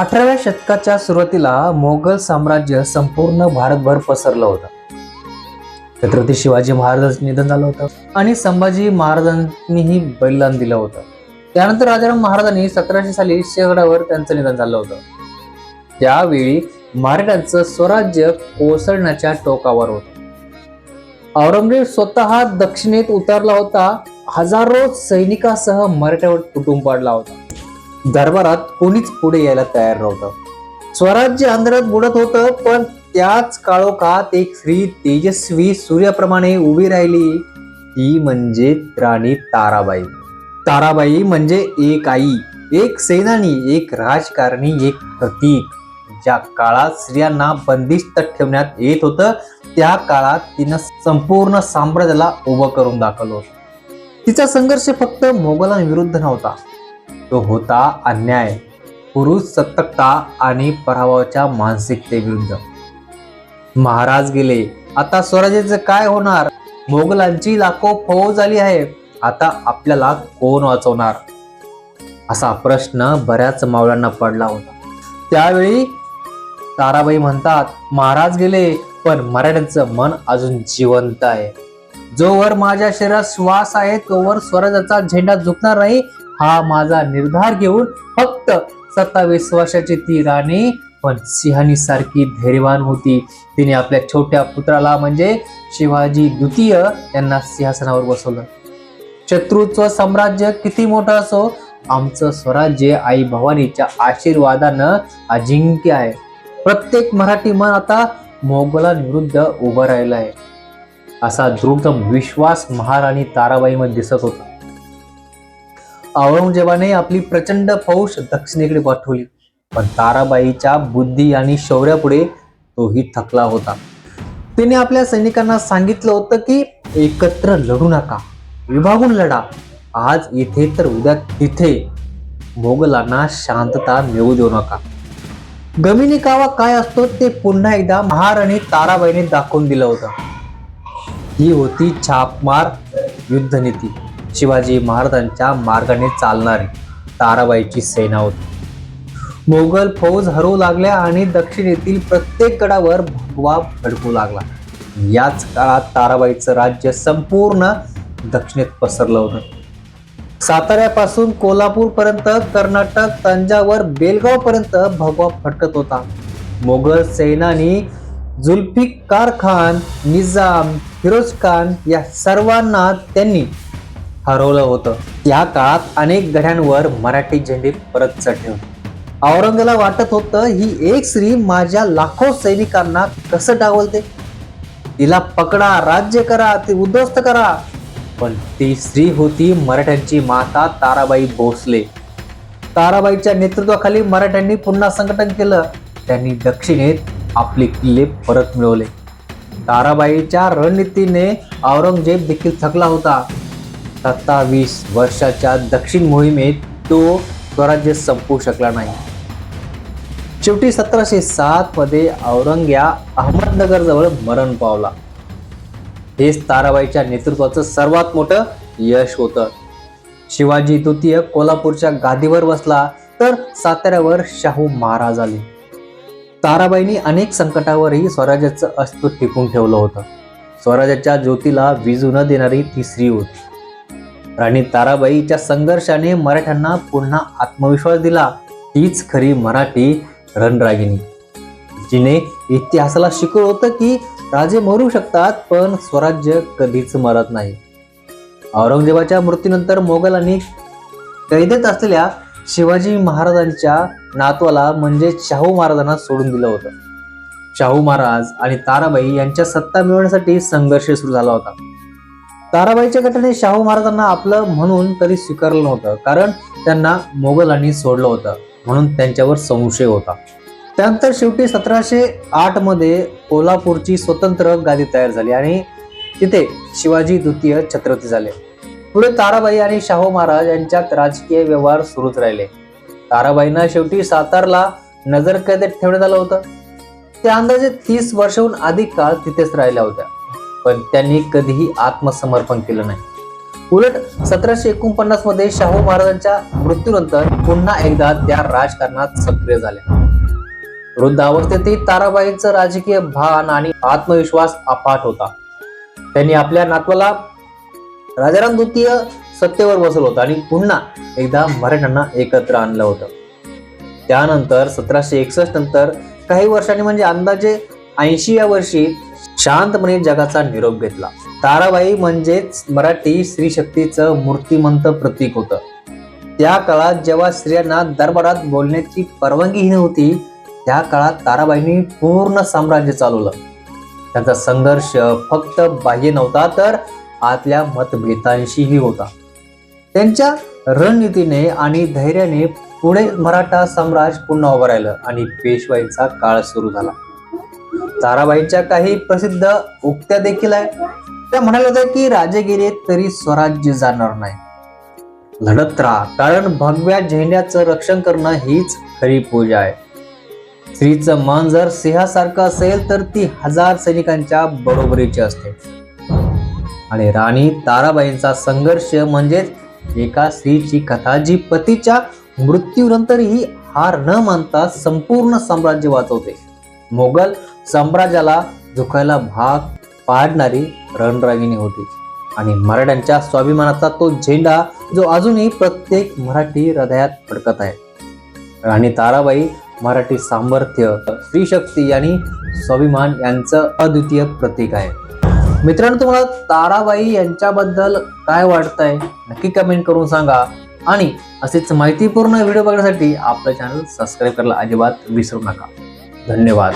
अठराव्या शतकाच्या सुरुवातीला मोगल साम्राज्य संपूर्ण भारतभर पसरलं होतं. छत्रपती शिवाजी महाराजांचं निधन झालं होतं आणि संभाजी महाराजांनीही बलिदान दिलं होतं. त्यानंतर राजाराम महाराजांनी सतराशे साली शहरावर त्यांचं निधन झालं होतं. त्यावेळी मराठ्यांचं स्वराज्य कोसळण्याच्या टोकावर होतं. औरंगजेब स्वतः दक्षिणेत उतरला होता हजारो सैनिकासह मराठ्यावर तुटून पडला होता. दरबारात कोणीच पुढे यायला तयार नव्हतं. स्वराज्य अंधारात बुडत होतं पण त्याच काळोखात एक स्त्री तेजस्वी सूर्याप्रमाणे उभी राहिली. ती म्हणजे राणी ताराबाई. ताराबाई म्हणजे एक आई एक सेनानी एक राजकारणी एक प्रतीक. ज्या काळात स्त्रियांना बंदिस्त ठेवण्यात येत होतं त्या काळात तिनं संपूर्ण साम्राज्याला उभं करून दाखवलं होतं. तिचा संघर्ष फक्त मोगलांविरुद्ध नव्हता. तो होता अन्याय पुरुष सत्तकता आणि पराभवाच्या मानसिकतेविरुद्ध. महाराज गेले आता स्वराज्याचं काय होणार? मोगलांची लाखो फौज आली आहे आता आपल्याला कोण वाचवणार? असा प्रश्न बऱ्याच मावळ्यांना पडला होता. त्यावेळी ताराबाई म्हणतात महाराज गेले पण मराठ्यांचं मन अजून जिवंत आहे. जोवर माझ्या शरीरात श्वास आहे तोवर स्वराज्याचा झेंडा झुकणार नाही हा माझा निर्धार घेऊन फक्त सत्तावीस वर्षाची ती राणी पण सिंहानी सारखी धैर्यवान होती. तिने आपल्या छोट्या पुत्राला म्हणजे शिवाजी द्वितीय यांना सिंहासनावर बसवलं. शत्रूचं साम्राज्य किती मोठं असो आमचं स्वराज्य आई भवानीच्या आशीर्वादानं अजिंक्य आहे. प्रत्येक मराठी मन आता मोगलांविरुद्ध उभं राहिलं आहे असा दृढ विश्वास महाराणी ताराबाईमध्ये दिसत होता. औरंगजेबाने आपली प्रचंड फौज दक्षिणेकडे पाठवली. पण ताराबाईच्या बुद्धी आणि शौर्यापुढे तोही थकला होता. तिने आपल्या सैनिकांना सांगितलं होतं की एकत्र लढू नका विभागून लढा. आज इथे तर उद्या तिथे. मोगलांना शांतता मिळू देऊ नका. गमिनी कावा काय असतो ते पुन्हा एकदा महाराणी ताराबाईने दाखवून दिलं होतं. ही होती छापमार युद्धनीती. शिवाजी महाराजांच्या मार्गाने चालणारी ताराबाईची सेना होती. मोगल फौज हरवू लागल्या आणि दक्षिणेतील प्रत्येक गडावर भगवा भडकू लागला. याच काळात ताराबाईचं राज्य संपूर्ण दक्षिणेत पसरलं होतं. साताऱ्यापासून कोल्हापूर पर्यंत कर्नाटक तंजावर बेलगाव पर्यंत भगवा फटकत होता. मोगल सैनानी जुल्फिकार खान निजाम फिरोज खान या सर्वांना त्यांनी हरवलं होतं. त्या काळात अनेक गड्यांवर मराठी झेंडे परत चढले होते. औरंगला वाटत होतं ही एक स्त्री माझ्या लाखो सैनिकांना कसं डावलते? तिला पकडा राज्य करा ती उद्ध्वस्त करा. पण ती स्त्री होती मराठ्यांची माता ताराबाई भोसले. ताराबाईच्या नेतृत्वाखाली मराठ्यांनी पुन्हा संघटन केलं. त्यांनी दक्षिणेत आपले किल्ले परत मिळवले. ताराबाईच्या रणनीतीने औरंगजेब देखील थकला होता. सत्तावीस वर्षाच्या दक्षिण मोहिमेत तो स्वराज्य संपवू शकला नाही. शेवटी सतराशे सात मध्ये औरंग्या अहमदनगर जवळ मरण पावला. हेच ताराबाईच्या नेतृत्वाचं सर्वात मोठं यश होतं. शिवाजी द्वितीय कोल्हापूरच्या गादीवर बसला तर साताऱ्यावर शाहू महाराज आले. ताराबाईंनी अनेक संकटावरही स्वराज्याचं अस्तित्व टिकून ठेवलं होतं. स्वराज्याच्या ज्योतीला विजू न देणारी तिसरी होती. राणी ताराबाईच्या संघर्षाने मराठ्यांना पुन्हा आत्मविश्वास दिला. तीच खरी मराठी रणरागिणी. जिने इतिहासाला शिकवलं होतं की राजे मरू शकतात पण स्वराज्य कधीच मरत नाही. औरंगजेबाच्या मृत्यूनंतर मोगलांनी कैदेत असलेल्या शिवाजी महाराजांच्या नातवाला म्हणजे शाहू महाराजांना सोडून दिलं होतं. शाहू महाराज आणि ताराबाई यांच्या सत्ता मिळवण्यासाठी संघर्ष सुरू झाला होता. ताराबाईच्या गटाने शाहू महाराजांना आपलं म्हणून कधी स्वीकारलं नव्हतं कारण त्यांना मोगलांनी सोडलं होतं म्हणून त्यांच्यावर संशय होता. त्यानंतर शेवटी सतराशे आठमध्ये कोल्हापूरची स्वतंत्र गादी तयार झाली आणि तिथे शिवाजी द्वितीय छत्रपती झाले. पुढे ताराबाई आणि शाहू महाराज यांच्यात राजकीय व्यवहार सुरूच राहिले. ताराबाईंना शेवटी सातारला नजरकैदेत ठेवण्यात आलं होतं. त्या अंदाजे तीस वर्षाहून अधिक काळ तिथेच राहिल्या होत्या. पण त्यांनी कधीही आत्मसमर्पण केलं नाही. उलट सतराशे एकोणपन्नासमध्ये शाहू महाराजांच्या मृत्यूनंतर पुन्हा एकदा त्या राजकारणात सक्रिय झाल्या. वृद्धावस्थेतही ताराबाईंचं राजकीय भान आणि आत्मविश्वास अफाट होता. त्यांनी आपल्या नातवाला राजाराम द्वितीय सत्तेवर बसवलं होतं आणि पुन्हा एकदा मराठ्यांना एकत्र आणलं होतं. त्यानंतर सतराशे एकसष्ट नंतर काही वर्षांनी म्हणजे अंदाजे ऐंशी या वर्षी शांतपणे जगाचा निरोप घेतला. ताराबाई म्हणजेच मराठी स्त्री शक्तीचं मूर्तिमंत प्रतीक होतं. त्या काळात जेव्हा स्त्रियांना दरबारात बोलण्याची परवानगी नव्हती त्या काळात ताराबाईंनी पूर्ण साम्राज्य चालवलं. त्यांचा संघर्ष फक्त बाह्य नव्हता तर आतल्या मतभेदांशीही होता. त्यांच्या रणनीतीने आणि धैर्याने पुढे मराठा साम्राज्य पुन्हा उभं राहिलं आणि पेशवाईचा काळ सुरू झाला. ताराबाईंच्या काही प्रसिद्ध उक्त्या देखील आहे त्या म्हणाल्या होत्या की राजे गेले तरी स्वराज्य जाणार नाही. लढत राहा कारण भगव्या झेंड्याचं रक्षण करणं हीच खरी पूजा आहे. स्त्रीचं मन जर सिंहासारखं असेल तर ती हजार सैनिकांच्या बरोबरीची असते. आणि राणी ताराबाईंचा संघर्ष म्हणजेच एका स्त्रीची कथा जी पतीच्या मृत्यूनंतरही हार न मानता संपूर्ण साम्राज्य वाचवते. मोगल साम्राज्याला झुकायला भाग पाडणारी रणरागिणी होती. आणि मराठ्यांच्या स्वाभिमानाचा तो झेंडा जो अजूनही प्रत्येक मराठी हृदयात फडकत आहे. राणी ताराबाई मराठी सामर्थ्य स्त्री शक्ती आणि स्वाभिमान यांचं अद्वितीय प्रतीक आहे. मित्रांनो तुम्हाला ताराबाई यांच्याबद्दल काय वाटतंय? नक्की कमेंट करून सांगा. आणि असेच माहितीपूर्ण व्हिडिओ बघण्यासाठी आपलं चॅनल सबस्क्राईब करायला अजिबात विसरू नका. धन्यवाद.